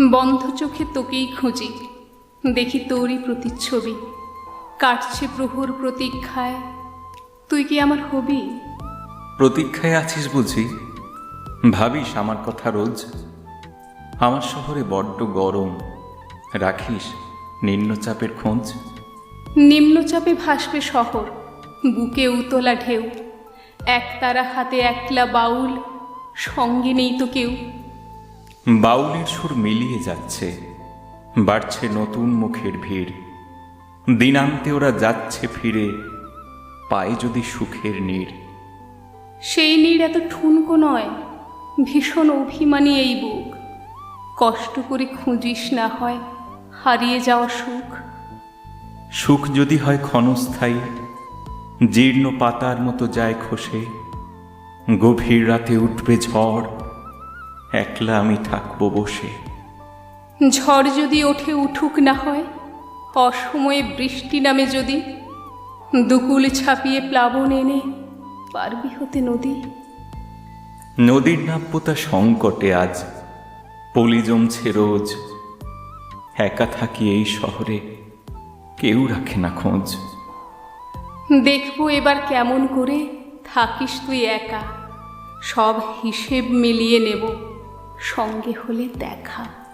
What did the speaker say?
বন্ধ চোখে তোকেই খুঁজি দেখি তোরই প্রতিচ্ছবি। কাটছে প্রহর প্রতীক্ষায় তুই কি আমার হবি? প্রতীক্ষায় আছিস বুঝি? ভাবিস আমার কথা রোজ? আমার শহরে বড্ড গরম রাখিস নিম্নচাপের খোঁজ? নিম্নচাপে ভাসবে শহর বুকে উতলা ঢেউ একতারা হাতে একলা বাউল সঙ্গে নেই তো কেউ। বাউলের সুর মিলিয়ে যাচ্ছে বাড়ছে নতুন মুখের ভিড়। দিনান্তে ওরা যাচ্ছে ফিরে পায়ে যদি সুখের নীড়। সেই নীড় এত ঠুনকো নয় ভীষণ অভিমানী এই বুক। কষ্ট করে খুঁজিস না হয় হারিয়ে যাওয়া সুখ। সুখ যদি হয় ক্ষণস্থায়ী জীর্ণ পাতার মতো যায় খসে গভীর রাতে উঠবে ঝড় একলা আমি থাকব বসে। ঝড় যদি ওঠে উঠুক না হয় অসময়ে বৃষ্টি নামে যদি দুকুল ছাপিয়ে প্লাবন এনে পারবি হতে নদী। নদীর নাব্যতা সংকটে আজ পলি জমছে রোজ। একা থাকি এই শহরে কেউ রাখে না খোঁজ। দেখব এবার কেমন করে থাকিস তুই একা সব হিসেব মিলিয়ে নেব। সঙ্গে হলে দেখা।